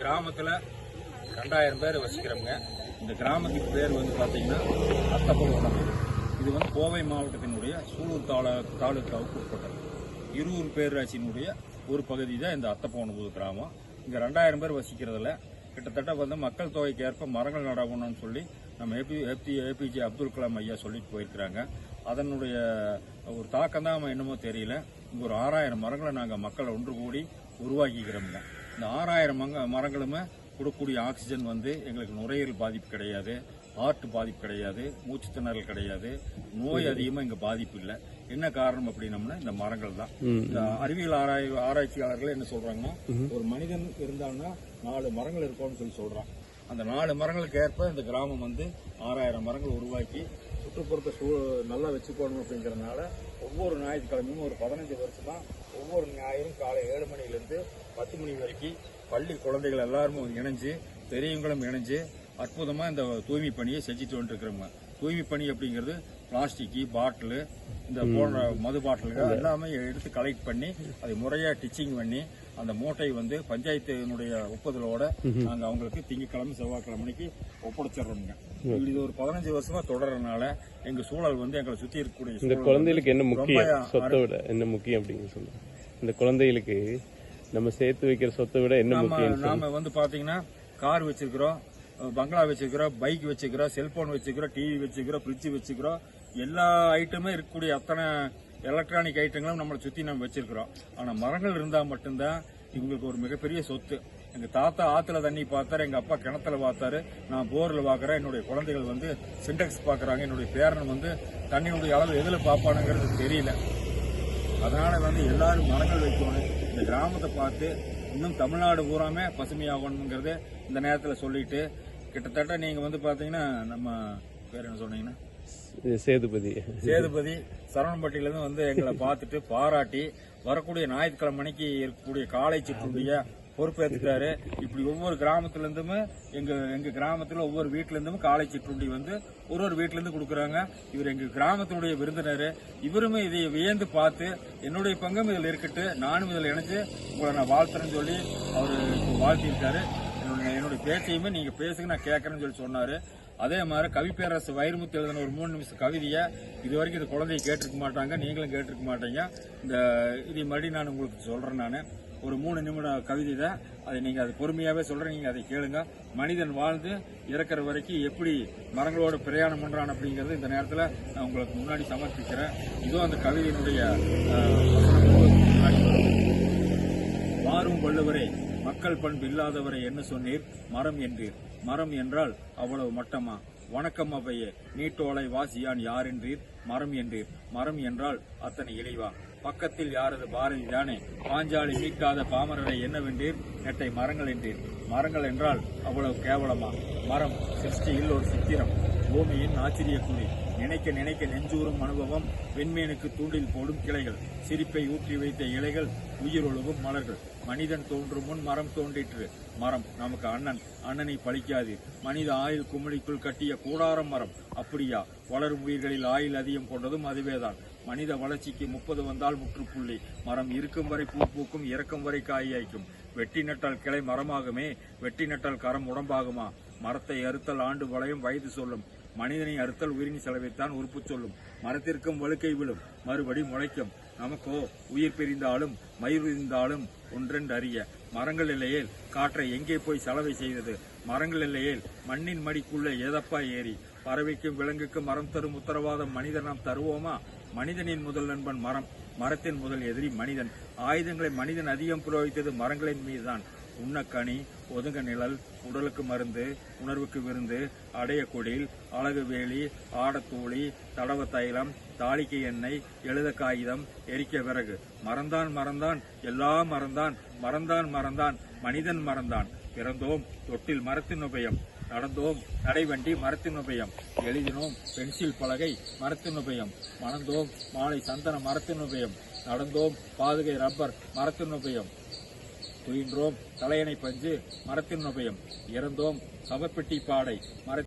கிராமத்தில் ரெண்டாயிரம் பேர் வசிக்கிறவங்க. இந்த கிராமத்துக்கு பேர் வந்து பார்த்தீங்கன்னா அத்தப்பகுளம் இது வந்து கோவை மாவட்டத்தினுடைய சூலூர் தாலா தாலுக்காவுக்கு உட்பட்டது. இருவூர் பேரூராட்சியினுடைய ஒரு பகுதி தான் இந்த அத்தப்போனபுது கிராமம். இங்கே ரெண்டாயிரம் பேர் வசிக்கிறதுல கிட்டத்தட்ட வந்து மக்கள் தொகைக்கு ஏற்ப மரங்கள் நடவணும்னு சொல்லி நம்ம AP AP APJ Abdul Kalam ஐயா சொல்லிட்டு போயிருக்கிறாங்க. அதனுடைய ஒரு தாக்கம் தான் என்னமோ தெரியல. இங்கே ஒரு ஆறாயிரம் மரங்களை நாங்கள் மக்களை ஒன்று கூடி உருவாக்கிக்கிறோம்ங்க. இந்த ஆறாயிரம் மங்க மரங்களுமே கொடுக்கக்கூடிய ஆக்சிஜன் வந்து எங்களுக்கு நுரையீரல் பாதிப்பு கிடையாது ஹார்ட் பாதிப்பு கிடையாது மூச்சு திணறல் கிடையாது. நோய் அதிகமா இங்க பாதிப்பு இல்லை. என்ன காரணம் அப்படின்னம்னா இந்த மரங்கள் தான். இந்த அறிவியல் ஆராய் ஆராய்ச்சியாளர்கள் என்ன சொல்றாங்கன்னா ஒரு மனிதன் இருந்தான்னா நாலு மரங்கள் இருக்கும்னு சொல்லி சொல்றான். அந்த நாலு மரங்களுக்கு ஏற்ப இந்த கிராமம் வந்து ஆறாயிரம் மரங்கள் உருவாக்கி சுற்றுப்புறத்தை சூ நல்லா வச்சுக்கணும் அப்படிங்கறதுனால ஒவ்வொரு ஞாயிற்றுக்கிழமையும் ஒரு பதினஞ்சு வருஷமா ஒவ்வொரு ஞாயிறும் காலை ஏழு மணிலேருந்து பத்து மணி வரைக்கும் பள்ளி குழந்தைகள் எல்லாரும் இணைஞ்சு பெரியவங்களும் இணைஞ்சு அற்புதமா இந்த தூய்மை பணியை செஞ்சுட்டு வந்துருக்கிறோங்க தூய்மை பணி அப்படிங்கிறது பிளாஸ்டிக் பாட்டிலு இந்த போன்ற மது பாட்டில்கள் எல்லாமே எடுத்து கலெக்ட் பண்ணி அதை முறையா டிச்சிங் பண்ணி அந்த மூட்டை வந்து பஞ்சாயத்தினுடைய ஒப்புதலோட நாங்க அவங்களுக்கு திங்கட்கிழமை செவ்வாய்க்கிழமைக்கு ஒப்படைச்சிடுறோம்ங்க. இது ஒரு பதினஞ்சு வருஷமா தொடர்றதுனால எங்க சூழல் வந்து எங்களை சுத்தி இருக்கக்கூடிய இந்த குழந்தைகளுக்கு என்ன முக்கியம்? சொத்தை விட என்ன முக்கியம் அப்படின்னு சொல்லுங்க. இந்த குழந்தைகளுக்கு நம்ம சேர்த்து வைக்கிற சொத்தை விட என்ன முக்கியம் நாம வந்து பாத்தீங்கன்னா கார் வச்சிருக்கிறோம். பங்களா வச்சுக்கிறோம் பைக் வச்சுக்கிறோம் செல்போன் வச்சுக்கிறோம் டிவி வச்சுக்கிறோம் ஃப்ரிட்ஜ் வச்சுக்கிறோம். எல்லா ஐட்டமே இருக்கக்கூடிய அத்தனை எலக்ட்ரானிக் ஐட்டங்களும் நம்மளை சுற்றி நம்ம வச்சிருக்கிறோம். ஆனால் மரங்கள் இருந்தால் மட்டும்தான் இவங்களுக்கு ஒரு மிகப்பெரிய சொத்து. எங்க தாத்தா ஆத்துல தண்ணி பார்த்தாரு எங்க அப்பா கிணத்துல பார்த்தாரு. நான் போர்ல பாக்குறேன் என்னுடைய குழந்தைகள் வந்து சிண்டெக்ஸ் பாக்குறாங்க என்னுடைய பேரன் வந்து தண்ணியினுடைய அளவு எதுல பாப்பானுங்கிறது தெரியல. அதனால வந்து எல்லாரும் மரங்கள் வைக்கணும். இந்த கிராமத்தை பார்த்து இன்னும் தமிழ்நாடு பூராமே பசுமையாகணுங்கிறது இந்த நேரத்தில் சொல்லிட்டு கிட்டத்தட்ட நீங்க வந்து பாத்தீங்கன்னா நம்ம பேர் என்ன சொன்னீங்கன்னா? சேதுபதி. சேதுபதி சரவணம்பட்டியிலேருந்து வந்து எங்களை பார்த்துட்டு பாராட்டி வரக்கூடிய ஞாயிற்றுக்கிழமை மணிக்கு இருக்கக்கூடிய காலை சிற்றுண்டிய பொறுப்பேற்றுட்டாரு இப்படி ஒவ்வொரு கிராமத்துல இருந்துமே எங்க எங்க கிராமத்துல ஒவ்வொரு வீட்டுல இருந்தும் காலை சிற்றுண்டி வந்து ஒரு ஒரு வீட்டுல இருந்து கொடுக்குறாங்க. இவர் எங்க கிராமத்தினுடைய விருந்தினர். இவருமே இதை வியந்து பார்த்து என்னுடைய பங்கும் இதில் இருக்கட்டு நானும் இதில் இணைச்சு உங்களை நான் வாழ்த்துறேன்னு சொல்லி அவர் வாழ்த்தியிருக்காரு. என்னோட என்னுடைய பேச்சையுமே நீங்க பேசுங்க நான் கேட்கறேன்னு சொல்லி சொன்னாரு. அதே மாதிரி கவி பேரரசு வைரமுத்து எழுதின ஒரு மூணு நிமிஷம் கவிதையை இது வரைக்கும் இந்த குழந்தைய கேட்டிருக்க மாட்டாங்க நீங்களும் கேட்டிருக்க மாட்டீங்க. இந்த இதை மறுபடியும் நான் உங்களுக்கு சொல்றேன் நான். ஒரு மூணு நிமிட கவிதை தான் அதை நீங்க அது பொறுமையாவே சொல்றேன் நீங்க அதை கேளுங்க. மனிதன் வாழ்ந்து இறக்குற வரைக்கும் எப்படி மரங்களோட பிரயாணம் பண்றான் அப்படிங்கறது இந்த நேரத்துல நான் உங்களுக்கு முன்னாடி சமர்ப்பிக்கிறேன். இதுவும் அந்த கவிதையினுடைய வாரும் வள்ளுவரே மக்கள் பண்பு இல்லாதவரை என்ன சொன்னீர்? மரம் என்றீர். மரம் என்றால் அவ்வளவு மட்டமா? வணக்கம் அவையே. நீட்டோலை வாசியான் யார் என்றீர் மரம் என்றீர். மரம் என்றால் அத்தனை இழிவா? பக்கத்தில் யாரது பாரதி தானே? பாஞ்சாலி மீட்காத பாமரரை என்னவென்றீர்? நெட்டை மரங்கள் என்றீர். மரங்கள் என்றால் அவ்வளவு கேவலமா? மரம் சிருஷ்டியில் ஒரு சித்திரம். பூமியின் ஆச்சரிய குறி நினைக்க நினைக்க நெஞ்சூறும் அனுபவம் வெண்மேனுக்கு தூண்டில் போடும் கிளைகள் சிரிப்பை ஊற்றி வைத்த இலைகள் உயிர் ஒழுகும் மலர்கள். மனிதன் தோன்றும் முன் மரம் தோன்றிற்று. மரம் நமக்கு அண்ணன் அண்ணனை பழிக்காது. மனித ஆயுள் குமிழிக்குள் கட்டிய கூடாரம் மரம். அப்படியா? வளரும் உயிர்களில் ஆயுள் அதிகம் கொண்டதும் அதுவேதான். மனித வளர்ச்சிக்கு முப்பது வந்தால் முற்றுப்புள்ளி. மரம் இருக்கும் வரை பூ பூக்கும் இறக்கும் வரை காயாய்க்கும் வெட்டி நட்டால் கிளை மரமாகுமே. வெட்டி நட்டால் கரம் உடம்பாகுமா? மரத்தை அறுத்தல் ஆண்டு வளையும் வயது சொல்லும். மனிதனை அறுத்தல் உயிரின் செலவைத்தான் உறுப்பு சொல்லும். மரத்திற்கும் வழுக்கை விழும். மறுபடி முளைக்கும். நமக்கோ உயிர் பிரிந்தாலும் மயிர் பிரிந்தாலும் ஒன்றென்று அறிய. மரங்கள் இல்லையேல் காற்றை எங்கே போய் செலவை செய்தது? மரங்கள் இல்லையேல் மண்ணின் மடிக்குள்ளே ஏதப்பா ஏறி. பறவைக்கும் விலங்குக்கும் மரம் தரும் உத்தரவாதம் மனிதன் நாம் தருவோமா? மனிதனின் முதல் நண்பன் மரம். மரத்தின் முதல் எதிரி மனிதன். ஆயுதங்களை மனிதன் அதிகம் புரோகித்தது மரங்களின் மீதுதான். உண்ணக்கனி ஒதுங்க நிழல் உடலுக்கு மருந்து உணர்வுக்கு விருந்து அடைய குடில் அழகு வேலி ஆடத்தூளி தடவ தைலம் தாளிக்கை எண்ணெய் எழுத காகிதம் எரிக்க விறகு. மறந்தான் மறந்தான் எல்லாம் மறந்தான் மறந்தான் மறந்தான் மனிதன் மறந்தான். பிறந்தோம் தொட்டில் மரத்தின் உபயம். நடந்தோம் நடைவண்டி மரத்தின் உபயம். எழுதினோம் பென்சில் பலகை மரத்தின் உபயம். மணந்தோம் மாலை சந்தன மரத்தின் உபயம். நடந்தோம் பாதுகை ரப்பர் மரத்தின் உபயம். துயின்றோம் தலையணை பஞ்சு மரத்தின் உபயம் இறந்தோம் சவப்பெட்டி பாடை மர